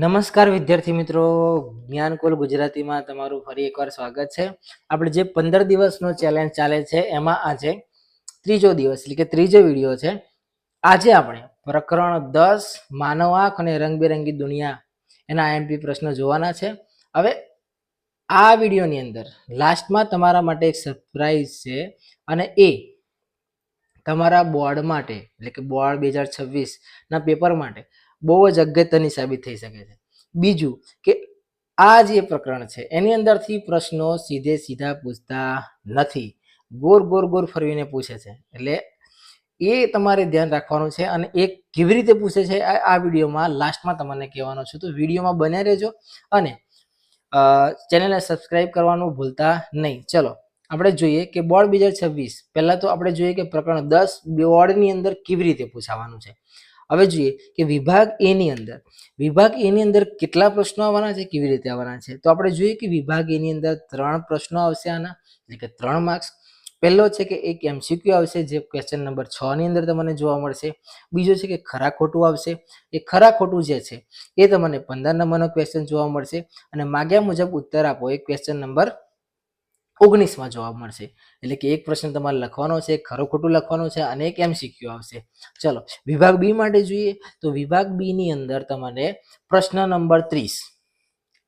નમસ્કાર વિદ્યાર્થી મિત્રો. જ્ઞાનકુલ ગુજરાતીમાં તમારું ફરી એકવાર સ્વાગત છે. આપણે જે પંદર દિવસનો ચેલેન્જ ચાલે છે, એમાં આજે ત્રીજો દિવસ, એટલે કે ત્રીજો વીડિયો છે. આજે આપણે પ્રકરણ દસ, માનવ આંખ અને રંગબેરંગી દુનિયા, એના આઈએમપી પ્રશ્ન જોવાના છે. હવે આ વિડીયોની અંદર લાસ્ટમાં તમારા માટે એક સરપ્રાઈઝ છે અને એ તમારા બોર્ડ માટે, એટલે કે બોર્ડ બે હજાર છવ્વીસના પેપર માટે બહુ જ અગત્યની સાબિત થઈ શકે છે. બીજું કે આ જે પ્રકરણ છે, એની અંદરથી પ્રશ્નો સીધે સીધા પૂછતા નથી. ગોર ગોર ગોર ફરવીને પૂછે છે. એટલે એ તમારે ધ્યાન રાખવાનું છે અને એ કેવી રીતે પૂછે છે, આ વિડીયોમાં લાસ્ટમાં તમને કહેવાનો છું. તો વિડીયોમાં બન્યા રહેજો અને ચેનલને સબસ્ક્રાઇબ કરવાનું ભૂલતા નહીં. ચલો, આપણે જોઈએ કે બોર્ડ બે હજાર છવ્વીસ. પહેલાં તો આપણે જોઈએ કે પ્રકરણ દસ બોર્ડની અંદર કેવી રીતે પૂછાવાનું છે. હવે જોઈએ કે વિભાગ એની અંદર, વિભાગ એની અંદર કેટલા પ્રશ્નો આવવાના છે, કેવી રીતે આવવાના છે? તો આપણે જોઈએ કે વિભાગ એની અંદર ત્રણ પ્રશ્નો આવશે આના, એટલે કે ત્રણ માર્ક્સ પહેલો છે કે એક એમસીક્યુ આવશે, જે ક્વેશ્ચન નંબર છ ની અંદર તમને જોવા મળશે. બીજો છે કે ખરા ખોટું આવશે. એ ખરા ખોટું જે છે, એ તમને પંદર નંબરનો ક્વેશ્ચન જોવા મળશે. અને માગ્યા મુજબ ઉત્તર આપો, એ ક્વેશ્ચન નંબર ઓગણીસમાં જવાબ મળશે. એટલે કે એક પ્રશ્ન તમારે લખવાનો છે, ખરો ખોટું લખવાનું છે અને એક એમસીક્યુ આવશે. ચલો, વિભાગ બી માટે જોઈએ તો વિભાગ બીની અંદર તમને પ્રશ્ન નંબર ત્રીસ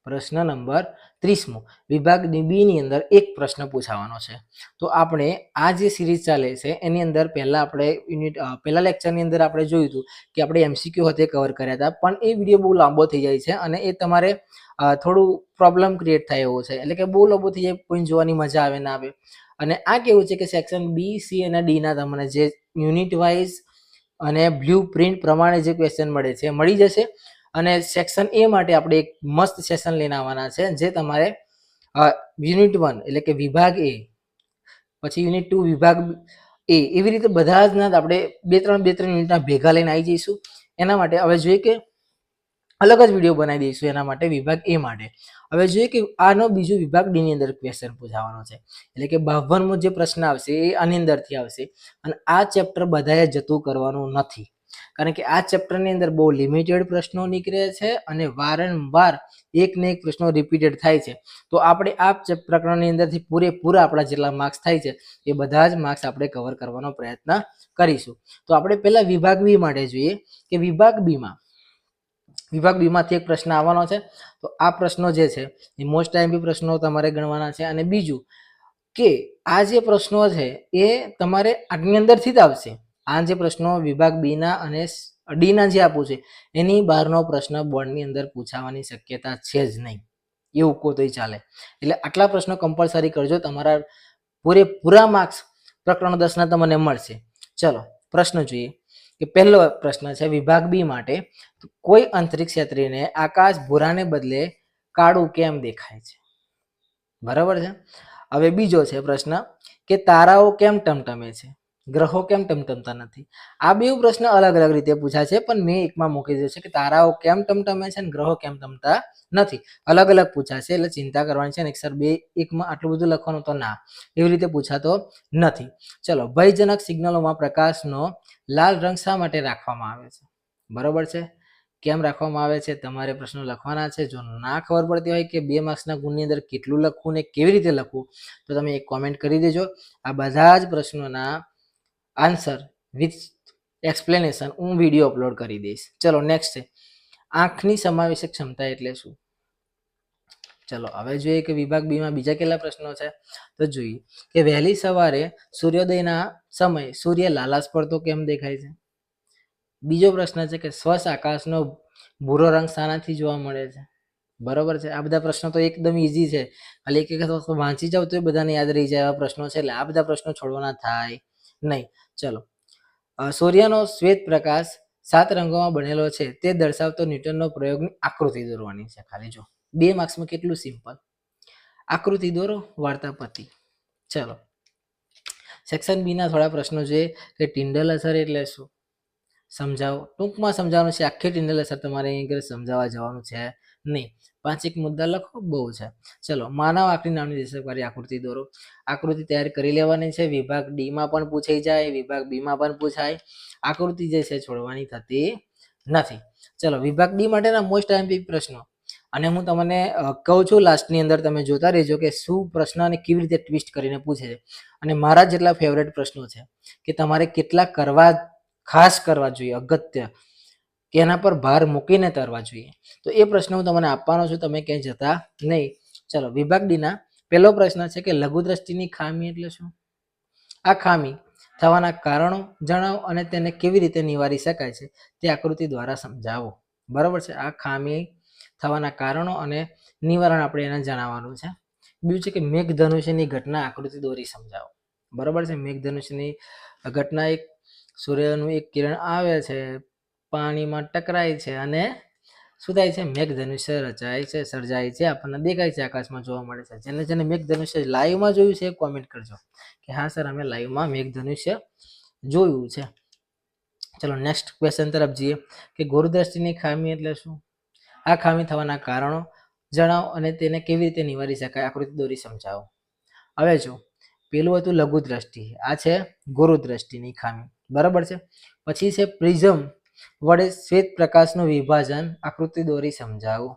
પ્રશ્ન નંબર ત્રીસમો. વિભાગ બી ની અંદર એક પ્રશ્ન પૂછાવાનો છે. તો આપણે આ જે સિરીઝ ચાલે છે, એની અંદર પહેલાં આપણે યુનિટ પહેલાં લેક્ચરની અંદર આપણે જોયું હતું કે આપણે એમસીક્યુ હતે કવર કર્યા હતા, પણ એ વીડિયો બહુ લાંબો થઈ જાય છે અને એ તમારે થોડું પ્રોબ્લેમ ક્રિએટ થાય એવો છે. એટલે કે બહુ લાંબો થઈ જાય કોઈ જોવાની મજા આવે ના આવે. અને આ કેવું છે કે સેક્શન બી સી અને ડીના તમને જે યુનિટ વાઇઝ અને બ્લુ પ્રિન્ટ પ્રમાણે જે ક્વેશ્ચન મળે છે, મળી જશે. અને સેક્શન એ માટે આપણે એક મસ્ત સેશન લઈને આવવાના છે, જે તમારે યુનિટ વન એટલે કે વિભાગ એ પછી યુનિટ ટુ વિભાગ એ એવી રીતે બધા જ આપણે બે ત્રણ બે ત્રણ યુનિટના ભેગા લઈને આવી જઈશું. એના માટે હવે જોઈએ કે અલગ જ વીડિયો બનાવી દઈશું એના માટે વિભાગ એ માટે. હવે જોઈએ કે આનો બીજો વિભાગ ડીની અંદર ક્વેશ્ચન પૂછાવાનો છે. એટલે કે બાવનમો જે પ્રશ્ન આવશે એ આની અંદરથી આવશે. અને આ ચેપ્ટર બધાએ જતું કરવાનું નથી. કારણ કે આ ચેપ્ટરની અંદર બહુ લિમિટેડ પ્રશ્નો નીકળે છે અને વારંવાર એક ને એક પ્રશ્નો રિપીટેડ થાય છે. તો આપણે આ પ્રકરણની અંદરથી પૂરેપૂરા આપણા જેટલા માર્ક્સ થાય છે, એ બધા જ માર્ક્સ આપણે કવર કરવાનો પ્રયત્ન કરીશું. તો આપણે પહેલા વિભાગ બી માટે જોઈએ કે વિભાગ બીમાં વિભાગ બીમાંથી એક પ્રશ્ન આવવાનો છે. તો આ પ્રશ્નો જે છે, એ મોસ્ટ ટાઈમ બી પ્રશ્નો તમારે ગણવાના છે અને બીજું કે આ જે પ્રશ્નો છે, એ તમારે આની અંદરથી જ આવશે. આ જે પ્રશ્નો વિભાગ બી ના અને ડી ના જે આપું છે, એની બહારનો પ્રશ્ન બોર્ડની અંદર પૂછાવાની શક્યતા છે જ નહીં. એવું કોઈ ચાલે. એટલે આટલા પ્રશ્નો કમ્પલસરી કરજો, તમારા પૂરેપૂરા માર્ક્સ પ્રકરણ દસના તમને મળશે. ચલો, પ્રશ્ન જોઈએ. કે પહેલો પ્રશ્ન છે વિભાગ બી માટે કોઈ અંતરિક્ષ યાત્રીને આકાશ ભૂરાને બદલે કાળું કેમ દેખાય છે? બરાબર છે? હવે બીજો છે પ્રશ્ન કે તારાઓ કેમ ટમટમે છે? ગ્રહો કેમ ટમટમતા નથી? આ બે પ્રશ્ન અલગ અલગ રીતે પૂછાય છે, પણ મેં એકમાં મૂકી દીધો છે કે તારાઓ કેમ ટમટમે છે અને ગ્રહો કેમ ટમતા નથી. અલગ અલગ પૂછાશે એટલે ચિંતા કરવાની છે ને એક સર બે એકમાં આટલું બધું લખવાનું તો ના, એવી રીતે પૂછાતો નથી. ચલો, ભયજનક સિગ્નલોમાં પ્રકાશનો લાલ રંગ શા માટે રાખવામાં આવે છે? બરોબર છે? કેમ રાખવામાં આવે છે? તમારે પ્રશ્નો લખવાના છે. જો ના ખબર પડતી હોય કે બે માર્ક્સના ગુણની અંદર કેટલું લખવું ને કેવી રીતે લખવું, તો તમે એક કોમેન્ટ કરી દેજો. આ બધા જ પ્રશ્નોના આન્સર વિથ એક્સપ્લેનેશન હું વીડિયો અપલોડ કરી દઈશ. ચલો નેક્સ્ટ છે. આંખની સમાવેશક ક્ષમતા એટલે શું? ચલો, હવે જોઈએ કે વિભાગ બીમાં બીજા કેટલા પ્રશ્નો છે? તો જોઈએ કે વહેલી સવારે સૂર્યોદયના સમય સૂર્ય લાલાશ પડતો કેમ દેખાય છે? બીજો પ્રશ્ન છે કે સ્વચ્છ આકાશનો ભૂરો રંગ શાનાથી જોવા મળે છે. બરોબર છે? આ બધા પ્રશ્નો તો એકદમ ઈઝી છે. ખાલી એક એક વાંચી જાવ તો બધાને યાદ રહી જાય એવા પ્રશ્નો છે. એટલે આ બધા પ્રશ્નો છોડવાના થાય. નહીં. ચલો. સૂર્યનો શ્વેત પ્રકાશ સાત રંગોમાં બનેલો છે. તે દર્શાવતો ન્યૂટનનો પ્રયોગની આકૃતિ દોરવાની છે. ખાલી જો બે માર્ક્સમાં કેટલું સિમ્પલ? આકૃતિ દોરો વાર્તા પતિ ચલો. સેક્શન બીના થોડા પ્રશ્નો છે કે ટિન્ડલ અસર એટલે શું? સમજાવો. ટૂંકમાં સમજાવવાનું છે, આખી ટિન્ડલ અસર તમારે અહીં આગળ સમજાવવા જવાનું છે. નહીં. પાંચ એક મુદ્દા લખો, બહુ છે. ચલો, માનવ આકૃતિ નામની દેશકવાળી આકૃતિ દોરો. આકૃતિ તૈયાર કરી લેવાની છે. વિભાગ ડીમાં પણ પૂછાઈ જાય, વિભાગ બીમાં પણ પૂછાય. આકૃતિ જે છે, છોડવાની થતી નથી. ચલો, વિભાગ ડી માટેના મોસ્ટ આઈએમપી પ્રશ્નો. અને હું તમને કહું છું લાસ્ટની અંદર તમે જોતા રહેજો કે શું પ્રશ્ન અને કેવી રીતે ટ્વિસ્ટ કરીને પૂછે છે. અને મારા જેટલા ફેવરેટ પ્રશ્નો છે કે તમારે કેટલા કરવા, ખાસ કરવા જોઈએ, અગત્ય. કે પર ભાર મૂકીને તરવા જોઈએ. તો એ પ્રશ્ન હું તમને આપવાનો છું, તમે ક્યાંય જતા નહીં. ચલો, વિભાગ ડીના પહેલો પ્રશ્ન છે કે લઘુદ્રષ્ટિની ખામી એટલે શું? આ ખામી થવાના કારણો જણાવો અને તેને કેવી રીતે નિવારી શકાય છે તે આકૃતિ દ્વારા સમજાવો. બરાબર છે? આ ખામી થવાના કારણો અને નિવારણ આપણે એને જણાવવાનું છે. બીજું છે કે મેઘધનુષ્યની ઘટના આકૃતિ દોરી સમજાવો. બરાબર છે? મેઘધનુષ્યની ઘટના એક સૂર્યનું એક કિરણ આવે છે. પાણીમાં ટકરાય છે અને શું થાય છે? મેઘધનુષ્ય રચાય છે, સર્જાય છે. આપણને દેખાય છે આકાશમાં જોવા મળે છે. જેને જેને મેઘધનુષ્ય લાઈવમાં જોયું છે કોમેન્ટ કરજો કે હા સર, અમે લાઈવમાં મેઘધનુષ્ય જોયું છે. ચલો નેક્સ્ટ ક્વેશ્ચન તરફ જઈએ કે ગુરુદ્રષ્ટિની ખામી એટલે શું? આ ખામી થવાના કારણો જણાવો અને તેને કેવી રીતે નિવારી શકાય? આકૃતિ દોરી સમજાવો. હવે જો, પેલું હતું લઘુ દ્રષ્ટિ આ છે ગુરુ દ્રષ્ટિની ખામી. બરાબર છે? પછી છે પ્રિઝમ. વડે શ્વેત પ્રકાશનું વિભાજન આકૃતિ દોરી સમજાવો.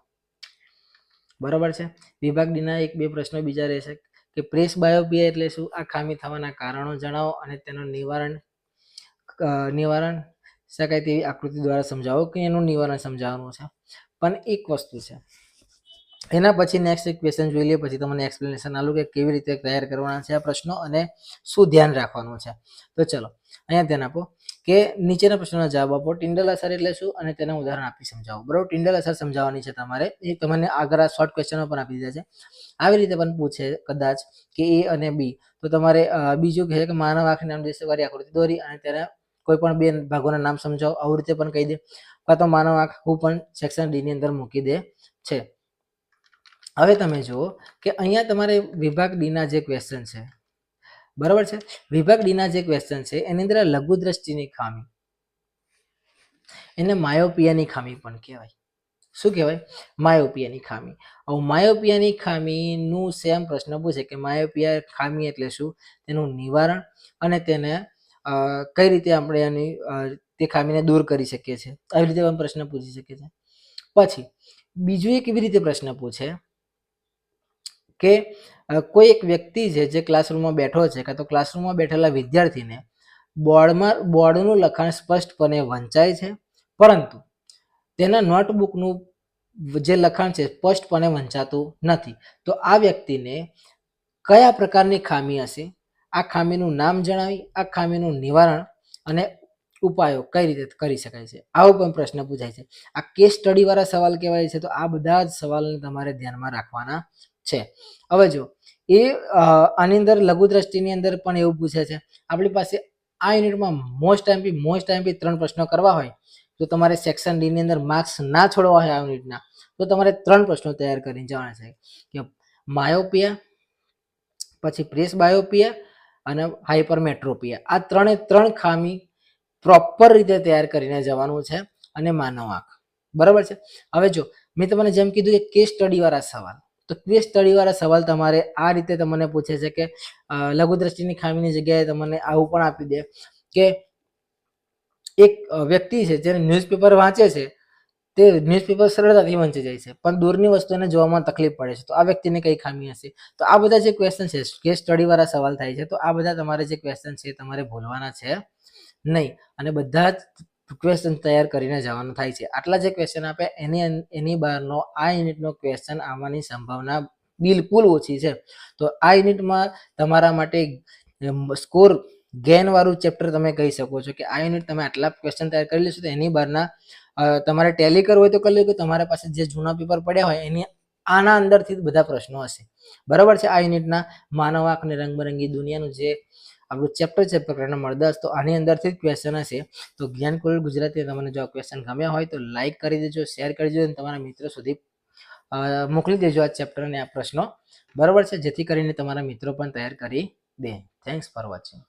બરાબર છે? વિભાગ ડીના એક બે પ્રશ્નો બીજા રહેશે કે પ્રેસ બાયોપિયા એટલે શું? આ ખામી થવાના કારણો જણાવો અને તેનું નિવારણ નિવારણ શકાય તેવી આકૃતિ દ્વારા સમજાવો કે એનું નિવારણ સમજાવવાનું છે? પણ એક વસ્તુ છે. એના પછી નેક્સ્ટ એક ક્વેશ્ચન જોઈ લઈએ, પછી તમને એક્સપ્લેનેશન આલું કે કેવી રીતે તૈયાર કરવાના છે આ પ્રશ્નો અને શું ધ્યાન રાખવાનું છે. તો ચલો, અહીંયા ધ્યાન આપો. કે નીચેના પ્રશ્નોના જવાબ આપો. ટિન્ડલ અસર એટલે શું? અને તેના ઉદાહરણ આપી સમજાવો. બરોબર? ટિન્ડલ અસર સમજાવવાની છે તમારે. એ તમને આગળ આ શોર્ટ ક્વેશ્ચનો પણ આપી દીધા છે. આવી રીતે પણ પૂછે કદાચ કે એ અને બી. તો તમારે બીજું કહે કે માનવ આંખની નામ વાળી આકૃતિ દોરી અને તેને કોઈ પણ બે ભાગોના નામ સમજાવો. આવું રીતે પણ કહી દે. કાં તો માનવ આંખ હું પણ સેક્શન ડી ની અંદર મૂકી દે છે. હવે તમે જુઓ કે અહીંયા તમારે વિભાગ ડીના જે ક્વેશ્ચન છે બરાબર છે? વિભાગ ડીના જે ક્વેશ્ચન છે, એની અંદર લઘુ દ્રષ્ટિની ખામી. એને માયોપિયાની ખામી પણ કહેવાય. શું કહેવાય? માયોપિયાની ખામી. હવે માયોપિયાની ખામીનું સેમ પ્રશ્ન પૂછે કે માયોપિયા ખામી એટલે શું? તેનું નિવારણ અને તેને કઈ રીતે આપણે એની તે ખામીને દૂર કરી શકીએ છીએ? આવી રીતે પણ પ્રશ્ન પૂછી શકીએ છીએ. પછી, બીજું એ કેવી રીતે પ્રશ્ન પૂછે કે કોઈ એક વ્યક્તિ છે જે ક્લાસરૂમમાં બેઠો છે કાં તો ક્લાસરૂમમાં બેઠેલા વિદ્યાર્થીને બોર્ડમાં, બોર્ડનું લખાણ સ્પષ્ટપણે વંચાય છે, પરંતુ તેના નોટબુકનું જે લખાણ છે સ્પષ્ટપણે વંચાતું નથી. તો આ વ્યક્તિને કયા પ્રકારની ખામી હશે? આ ખામીનું નામ જણાવી, આ ખામીનું નિવારણ અને ઉપાયો કઈ રીતે કરી શકાય છે? આવો પણ પ્રશ્ન પૂછાય છે. આ કેસ સ્ટડીવાળા સવાલ કહેવાય છે. તો આ બધા જ સવાલને તમારે ધ્યાનમાં રાખવાના છે. હવે જો એ આની અંદર લઘુ દ્રષ્ટિની અંદર પણ એવું પૂછે છે, આપણી પાસે આ યુનિટમાં મોસ્ટ ટાઈમથી મોસ્ટ ટાઈમથી ત્રણ પ્રશ્નો કરવા હોય, તો તમારે સેક્શન ડી ની અંદર માર્ક્સ ના છોડવા હોય આ યુનિટના, તો તમારે ત્રણ પ્રશ્નો તૈયાર કરીને જવાના છે. કે માયોપિયા પછી પ્રેસ બાયોપિયા અને હાઇપરમેટ્રોપિયા આ ત્રણે ત્રણ ખામી પ્રોપર રીતે તૈયાર કરીને જવાનું છે અને માનવ આંખ. બરાબર છે? હવે જો મેં તમને જેમ કીધું કે કેસ સ્ટડી વાળા સવાલ. તો ક્વિઝ સ્ટડીવાળા સવાલ તમારે આ રીતે તમને પૂછે છે કે લઘુદ્રષ્ટિની લઘુ દ્રષ્ટિની ખામીની જગ્યાએ તમને આવું પણ આપી દે કે એક વ્યક્તિ છે જેને ન્યૂઝપેપર વાંચે છે, તે ન્યૂઝપેપર સરળતાથી વંચી જાય છે, પણ દૂરની વસ્તુને જોવામાં તકલીફ પડે છે. તો આ વ્યક્તિને કઈ ખામી હશે? તો આ બધા જે ક્વેશ્ચન છે કેસ સ્ટડીવાળા સવાલ થાય છે, તો આ બધા તમારે જે ક્વેશ્ચન છે તમારે ભૂલવાના છે નહીં. અને બધા જ ક્વેશ્ચન તૈયાર કરીને જવાનું થાય છે. આટલા જે ક્વેશ્ચન આપે, એની એની બહારનો આ યુનિટનો ક્વેશ્ચન આવવાની સંભાવના બિલકુલ ઓછી છે. તો આ યુનિટમાં તમારા માટે સ્કોર ગેનવાળું ચેપ્ટર તમે કહી શકો છો કે આ યુનિટ તમે આટલા ક્વેશ્ચન તૈયાર કરી લેશો તો એની બહારના તમારે ટેલી કરવું હોય તો કરી લો કે તમારા પાસે જે જૂના પેપર પડ્યા હોય એની આના અંદરથી બધા પ્રશ્નો હશે. બરાબર છે આ યુનિટના માનવ આંખ અને રંગબરંગી દુનિયાનું જે આપણું ચેપ્ટર છે, પ્રકરણ નંબર તો આની અંદરથી જ ક્વેશ્ચન હશે. તો જ્ઞાન કોલેજ ગુજરાતી તમને જો આ ક્વેશ્ચન ગમ્યા હોય તો લાઈક કરી દેજો શેર કરી દેજો અને તમારા મિત્રો સુધી મોકલી દેજો આ ચેપ્ટર અને આ પ્રશ્નો. બરાબર છે? જેથી કરીને તમારા મિત્રો પણ તૈયાર કરી દે. Thanks for watching